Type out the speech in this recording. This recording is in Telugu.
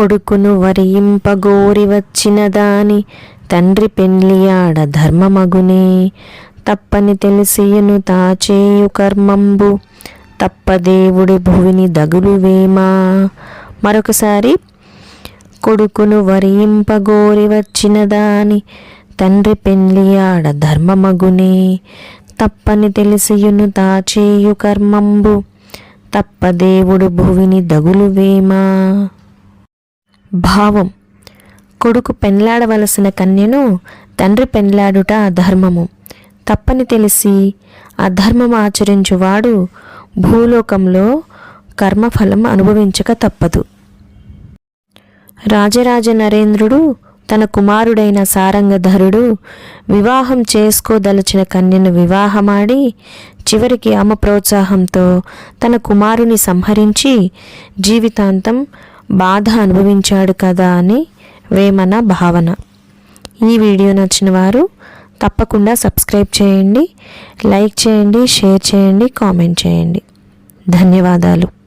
కొడుకును వరియింపగోరి వచ్చిన దాని తండ్రి పెండ్లియాడ ధర్మమగునే తప్పని తెలిసియును తాచేయు కర్మంబు తప్పదేవుడి భువిని దగులు వేమా మరొకసారి కొడుకును వరింపగోరి వచ్చిన దాని తండ్రి పెండ్లియాడ ధర్మమగునే తప్పని తెలిసియును తాచేయు కర్మంబు తప్పదేవుడు భువిని దగులు వేమా భావం. కొడుకు పెండ్లాడవలసిన కన్యను తండ్రి పెండ్లాడుట అధర్మము. తప్పని తెలిసి అధర్మం ఆచరించువాడు భూలోకంలో కర్మఫలం అనుభవించక తప్పదు. రాజరాజ నరేంద్రుడు తన కుమారుడైన సారంగధరుడు వివాహం చేసుకోదలచిన కన్యను వివాహమాడి చివరికి ఆమె ప్రోత్సాహంతో తన కుమారుని సంహరించి జీవితాంతం బాధ అనుభవించాడు కదా అని వేమన భావన. ఈ వీడియో నచ్చిన వారు తప్పకుండా సబ్స్క్రైబ్ చేయండి లైక్ చేయండి షేర్ చేయండి కామెంట్ చేయండి. ధన్యవాదాలు.